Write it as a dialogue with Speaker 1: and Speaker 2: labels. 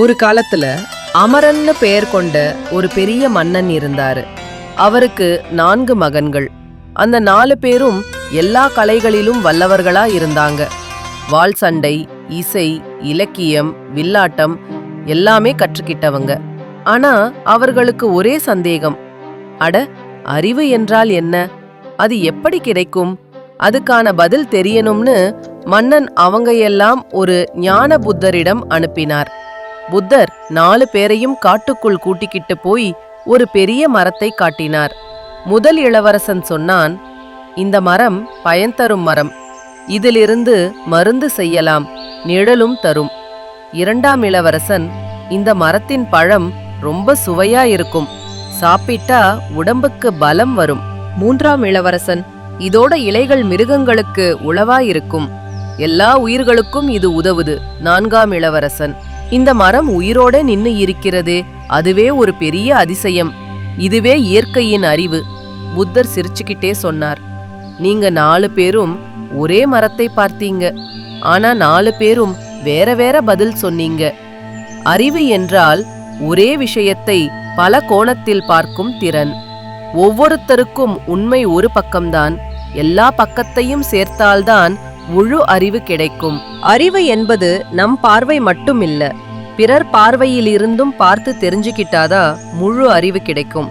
Speaker 1: ஒரு காலத்துல அமரன்னு பெயர் கொண்ட ஒரு பெரிய மன்னன் இருந்தாரு. அவருக்கு நான்கு மகன்கள். அந்த நாலு பேரும் எல்லா கலைகளிலும் வல்லவர்களா இருந்தாங்க. வாள் சண்டை இசை இலக்கியம் வில்லாட்டம் எல்லாமே கற்றுக்கிட்டவங்க. ஆனா அவர்களுக்கு ஒரே சந்தேகம். அட அறிவு என்றால் என்ன? அது எப்படி கிடைக்கும்? அதுக்கான பதில் தெரியணும்னு மன்னன் அவங்க எல்லாம் ஒரு ஞான புத்தரிடம் அனுப்பினார். புத்தர் நாலு பேரையும் காட்டுக்குள் கூட்டிக்கிட்டு போய் ஒரு பெரிய மரத்தை காட்டினார். முதல் இளவரசன் சொன்னான் இந்த மரம் பயன் தரும் மரம். இதிலிருந்து மருந்து செய்யலாம் நிழலும் தரும். இரண்டாம் இளவரசன் இந்த மரத்தின் பழம் ரொம்ப சுவையா இருக்கும். சாப்பிட்டா உடம்புக்கு பலம் வரும். மூன்றாம் இளவரசன் இதோட இலைகள் மிருகங்களுக்கு உளவாயிருக்கும். எல்லா உயிர்களுக்கும் இது உதவுது. நான்காம் இளவரசன் இந்த மரம் உயிரோட நின்னு இருக்கிறது. அதுவே ஒரு பெரிய அதிசயம். இதுவே இயற்கையின் அறிவு. புத்தர் சிரிச்சுக்கிட்டே சொன்னார். நீங்க நாலு பேரும் ஒரே மரத்தை பார்த்தீங்க. ஆனா நாலு பேரும் வேற வேற பதில் சொன்னீங்க. அறிவு என்றால் ஒரே விஷயத்தை பல கோணத்தில் பார்க்கும் திறன். ஒவ்வொருத்தருக்கும் உண்மை ஒரு பக்கம்தான். எல்லா பக்கத்தையும் சேர்த்தால்தான் முழு அறிவு கிடைக்கும். அறிவு என்பது நம் பார்வை மட்டும் பிறர் பார்வையிலிருந்தும் பார்த்து தெரிஞ்சுக்கிட்டாதான் முழு அறிவு கிடைக்கும்.